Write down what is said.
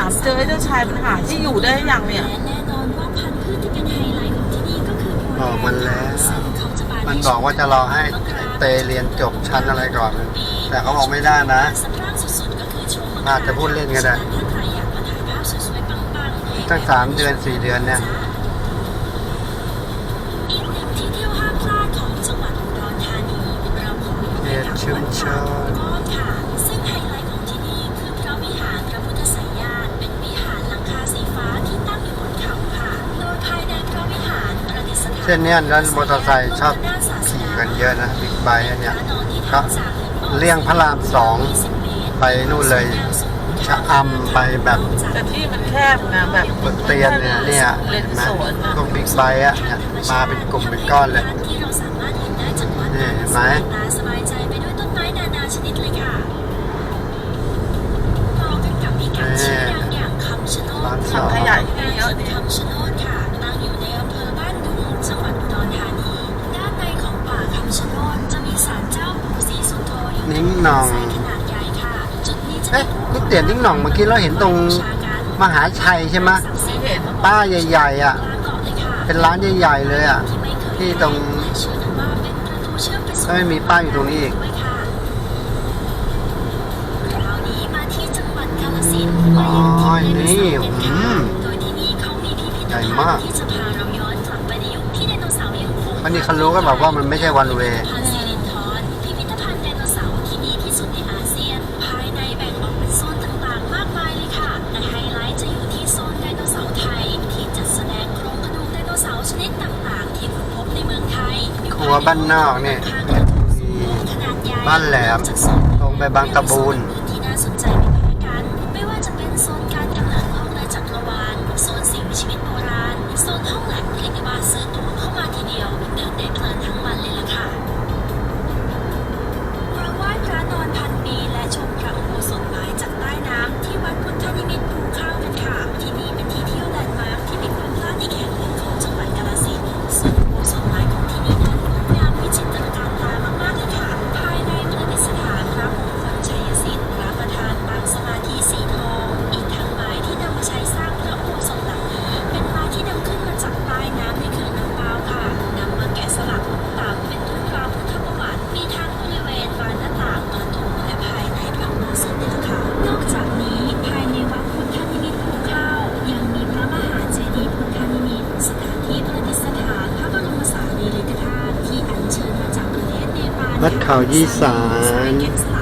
าเจอเจ้าชายปัญหาที่อยู่ได้ยังเนี่ยแน่นอนว่าพันธุ์พืชที่เป็นไฮไลท์ของที่นี่ก็คือบอกมันแล้วมันบอกว่าจะรอให้เตยเรียนจบชั้นอะไรก่อน แต่เขาบอกไม่ได้นะอาจจะพูดเล่นก็ได้ตั้งสามเดือนสี่เดือนเนี่ย เช่นนี้ยแล้วมอเตอร์ไซค์ชอบขี่กันเยอะนะบิ๊กไบค์อันเนี้ยก็เลี่ยงพระรามสองไปนู่นเลยชะอำไปแบบแต่ที่มันแคบนะแบบเตียนเนี่ยเนี่นสวนพวกบิ๊กไบค์อะมาเป็นกลุ่มเป็นก้อนเลยนี่เห็นไหมนี่ร้านสอง งหนองเอ๊ะก๋วยเตี๋ยวนิ่งหนองเมื่อกี้เราเห็นตรงมหาชัยใช่ไหมป้าใหญ่ๆอะ เป็นร้านใหญ่ๆเลยอะ ที่ตรงก็ไม่มีป้าอยู่ตรงนี้อีกอ๋อนี่อืมใหญ่มากอันนี้เขารู้กันแบบว่ามันไม่ใช่วันเว หัวบ้านนอกเนี่ย บ้านแหลม ตรงไปบางตะบูน นักข่าวยี่สาน